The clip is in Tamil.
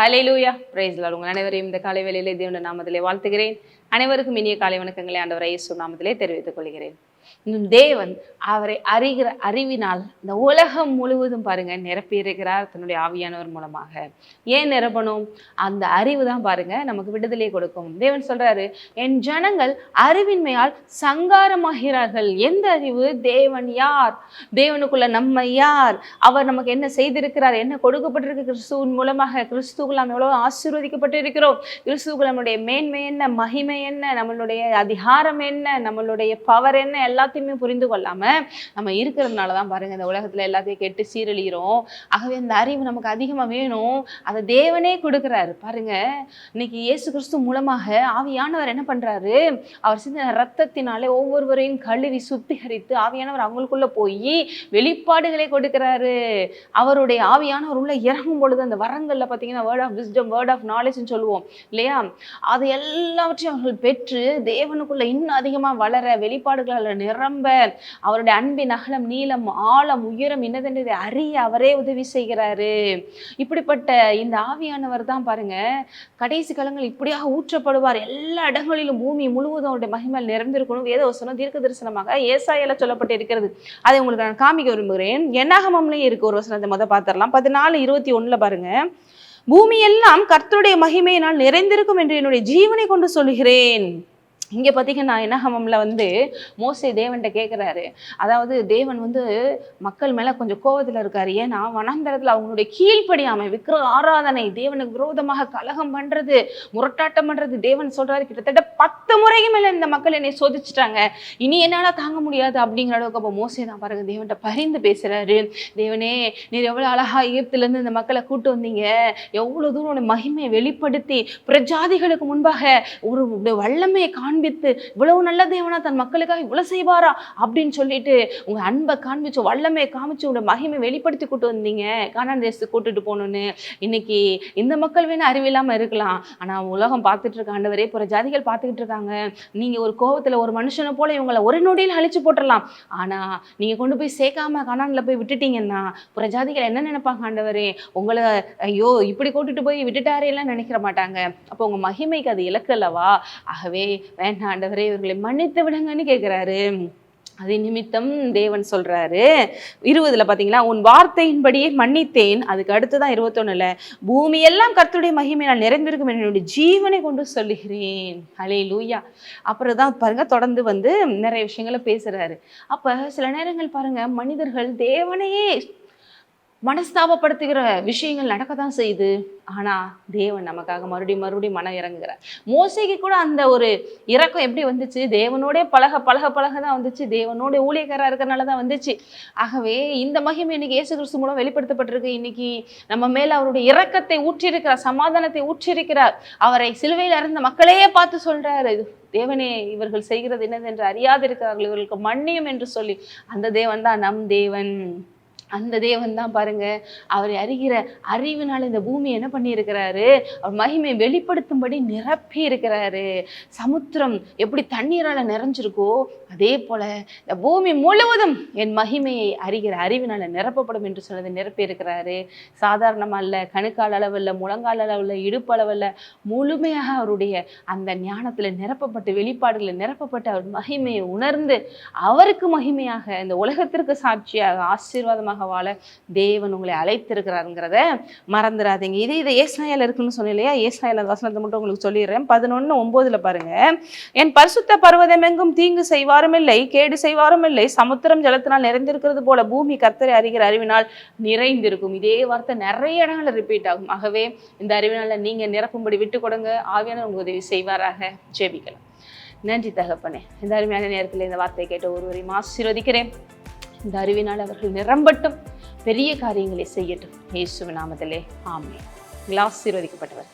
ஹலே லூயா பிரைஸ் உங்கள் அனைவரையும் இந்த காலை வேலையிலே தேவன நாமத்திலே வாழ்த்துகிறேன். அனைவருக்கும் இனிய காலை வணக்கங்களை ஆண்டவரை இயேசு நாமத்திலே தெரிவித்துக் கொள்கிறேன். இன்னும் தேவன் அவரை அறிகிற அறிவினால் இந்த உலகம் முழுவதும் பாருங்க நிரப்பி இருக்கிறார் தன்னுடைய ஆவியானவர் மூலமாக. ஏன் நிரப்பணும்? அந்த அறிவு தான் பாருங்க நமக்கு விடுதலையை கொடுக்கும். தேவன் சொல்றாரு என் ஜனங்கள் அறிவின்மையால் சங்காரமாகிறார்கள். எந்த அறிவு? தேவன் யார்? தேவனுக்குள்ள நம்ம யார்? அவர் நமக்கு என்ன செய்திருக்கிறார்? என்ன கொடுக்கப்பட்டிருக்கு? கிறிஸ்துவின் மூலமாக கிறிஸ்துக்குள் நம்ம எவ்வளவு ஆசீர்வதிக்கப்பட்டு இருக்கிறோம் கிறிஸ்துக்குள் நம்மளுடைய மேன்மை என்ன? மகிமை என்ன? நம்மளுடைய அதிகாரம் என்ன? நம்மளுடைய பவர் என்ன? எல்லாத்தையுமே புரிந்து கொள்ளாம நம்ம இருக்கிறதுனால தான் பாருங்க இந்த உலகத்துல எல்லாத்தையும் கெட்டு சீரழிகிறோம் ஆகவே அந்த அறிவு நமக்கு அதிகமாக வேணும். அதை தேவனே கொடுக்குறாரு. பாருங்க இன்னைக்கு இயேசு கிறிஸ்து மூலமாக ஆவியானவர் என்ன பண்றாரு? அவர் சிந்தின ரத்தத்தினாலே ஒவ்வொருவரையும் கழுவி சுத்திகரித்து ஆவியானவர் அவங்களுக்குள்ள போய் வெளிப்பாடுகளை கொடுக்கிறாரு. அவருடைய ஆவியானவர் உள்ள இறங்கும் பொழுது அந்த வரங்கள்ல பார்த்தீங்கன்னா word of wisdom word of நாலேஜ்னு சொல்லுவோம். இல்லையா? அது எல்லாவற்றையும் அவர்கள் பெற்று தேவனுக்குள்ள இன்னும் அதிகமாக வளர வெளிப்பாடுகளால் நிரம்ப அவருடைய அன்பின் அகலம் நீளம் ஆழம் உயரம் என்னதென்றதை அறிய அவரே உதவி செய்கிறாரு. இப்படிப்பட்ட இந்த ஆவியானவர் தான் பாருங்க கடைசி காலங்கள் இப்படியாக ஊற்றப்படுவார். எல்லா இடங்களிலும் பூமி முழுவதும் அவருடைய மகிமல் நிறைந்திருக்கணும். வேத வசனம் தீர்க்க தரிசனமாக ஏசாயில சொல்லப்பட்டு இருக்கிறது. அதை உங்களுக்கு நான் காமிக்க விரும்புகிறேன். என்னாகமம்லயும் இருக்கு ஒரு வசனத்தை முத பார்த்துடலாம். பதினாலு இருபத்தி ஒன்றில் பாருங்க. பூமியெல்லாம் கர்த்தருடைய மகிமையினால் நிறைந்திருக்கும் என்று என்னுடைய ஜீவனை கொண்டு சொல்கிறேன் இங்கே பார்த்தீங்கன்னா என்னஹமம்ல வந்து மோசே தேவன்கிட்ட கேட்குறாரு அதாவது தேவன் வந்து மக்கள் மேலே கொஞ்சம் கோவத்தில் இருக்காரு. ஏன்னா வனாந்தரத்தில் அவங்களுடைய கீழ்ப்படியாமை விக்கிர ஆராதனை தேவனுக்கு விரோதமாக கலகம் பண்ணுறது முரட்டாட்டம் பண்ணுறது தேவன் சொல்கிறாரு கிட்டத்தட்ட பத்து முறைக்கு மேலே இந்த மக்கள் என்னை சோதிச்சிட்டாங்க. இனி என்னால் தாங்க முடியாது அப்படிங்கிற அளவுக்கு அப்போ மோசே தான் பாருங்க தேவன்கிட்ட பரிந்து பேசுகிறாரு தேவனே நீர் எவ்வளோ அழகாக ஈர்த்துலேருந்து இந்த மக்களை கூட்டு வந்தீங்க. எவ்வளோ தூரம் மகிமையை வெளிப்படுத்தி பிரஜாதிகளுக்கு முன்பாக ஒரு வல்லமையை காண் காண்பித்து இவ்வளவு நல்ல தேவனா தன் மக்களுக்காக இவ்வளவு செய்வாரா? அப்படின்னு சொல்லிட்டு உங்க அன்பை காண்பிச்சு வல்லமே காமிச்சு உங்க மகிமை வெளிப்படுத்தி கூட்டு வந்தீங்க. கானான் தேசத்துக்கு கூட்டிட்டு போகணும்னு. இன்னைக்கு இந்த மக்கள் வேணா அறிவில்லாம இருக்கலாம். ஆனா உலகம் பார்த்துட்டு இருக்க ஆண்டவரே பிற ஜாதிகள் பார்த்துக்கிட்டு இருக்காங்க. நீங்க ஒரு கோபத்துல ஒரு மனுஷனை போல இவங்களை ஒரு நொடியில் அழிச்சு போட்டுடலாம். ஆனா நீங்க கொண்டு போய் சேர்க்காம கானான்ல போய் விட்டுட்டீங்கன்னா புற ஜாதிகள் என்ன நினைப்பாங்க ஆண்டவரே? உங்களை ஐயோ இப்படி கூட்டிட்டு போய் விட்டுட்டாரே எல்லாம் நினைக்கிற மாட்டாங்க. அப்போ உங்க மகிமைக்கு அது இலக்கு அல்லவா? ஆகவே வேண்டாம் ஆண்டவரே இவர்களை மன்னித்து விடுங்கன்னு கேட்குறாரு. அது நிமித்தம் தேவன் சொல்றாரு இருபதுல பாத்தீங்களா உன் வார்த்தையின்படியே மன்னித்தேன். அதுக்கு அடுத்துதான் இருபத்தொன்னுல பூமி எல்லாம் மகிமை மகிமையினால் நிறைந்திருக்கும் என்னுடைய ஜீவனை கொண்டு சொல்லுகிறேன். அலே லூயா அப்புறம் தான் பாருங்க தொடர்ந்து வந்து நிறைய விஷயங்களை பேசுறாரு. அப்ப சில நேரங்கள் பாருங்க மனிதர்கள் தேவனையே மனஸ்தாபப்படுத்துகிற விஷயங்கள் நடக்க தான் செய்யுது. ஆனால் தேவன் நமக்காக மறுபடியும் மறுபடியும் மனம் இறங்குகிறார். மோசைக்கு கூட அந்த ஒரு இறக்கம் எப்படி வந்துச்சு? தேவனோடே பழக பழக பழக தான் வந்துச்சு. தேவனோட ஊழியக்காரா இருக்கிறனால தான் வந்துச்சு. ஆகவே இந்த மகிமை இன்னைக்கு இயேசு கிறிஸ்து மூலம் வெளிப்படுத்தப்பட்டிருக்கு. இன்னைக்கு நம்ம மேலே அவருடைய இரக்கத்தை ஊற்றிருக்கிறார் சமாதானத்தை ஊற்றிருக்கிறார் அவரை சிலுவையில் இருந்த மக்களையே பார்த்து சொல்றாரு. தேவனே இவர்கள் செய்கிறது என்னது என்று அறியாதிருக்கிறார்கள். இவர்களுக்கு மன்னியும் என்று சொல்லி அந்த தேவன் தான் நம் தேவன். அந்த தேவன் தான் பாருங்க. அவரை அறிகிற அறிவினால் இந்த பூமி என்ன பண்ணியிருக்கிறாரு? அவர் மகிமை வெளிப்படுத்தும்படி நிரப்பி இருக்கிறாரு சமுத்திரம் எப்படி தண்ணீரால் நிறைஞ்சிருக்கோ அதே போல இந்த பூமி முழுவதும் என் மகிமையை அறிகிற அறிவினால் நிரப்பப்படும் என்று சொன்னதை நிரப்பி இருக்கிறாரு சாதாரணமாக இல்லை கணுக்கால் அளவில் முழங்கால் அளவில் இடுப்பு அளவில் முழுமையாக அவருடைய அந்த ஞானத்தில் நிரப்பப்பட்டு வெளிப்பாடுகளில் நிரப்பப்பட்டு அவர் மகிமையை உணர்ந்து அவருக்கு மகிமையாக இந்த உலகத்திற்கு சாட்சியாக ஆசீர்வாதமாக குடும்பமாக வாழ தேவன் உங்களை அழைத்திருக்கிறாருங்கிறத மறந்துடாதீங்க. இது இது ஏசாயில் இருக்குன்னு சொன்னேன் இல்லையா? ஏசாயில் வசனத்தை மட்டும் உங்களுக்கு சொல்லிடுறேன். பதினொன்று ஒம்போதில் பாருங்கள் என் பரிசுத்த பர்வதம் எங்கும் தீங்கு செய்வாரும் இல்லை கேடு செய்வாரும் இல்லை. சமுத்திரம் ஜலத்தினால் நிறைந்திருக்கிறது போல பூமி கர்த்தரை அறிகிற அறிவினால் நிறைந்திருக்கும். இதே வார்த்தை நிறைய இடங்களில் ரிப்பீட் ஆகும். ஆகவே இந்த அறிவினால நீங்கள் நிரப்பும்படி விட்டு கொடுங்க. ஆவியான உங்களுக்கு உதவி செய்வாராக. ஜெபிக்கலாம். நன்றி தகப்பனே. இந்த அருமையான நேரத்தில் இந்த வார்த்தையை கேட்ட ஒருவரையும் ஆசீர்வதிக்கிறேன். இந்த அறிவினால் அவர்கள் நிரம்பட்டும். பெரிய காரியங்களை செய்யட்டும். இயேசுவின் நாமத்திலே. ஆமே ஆசீர்வதிக்கப்பட்டவர்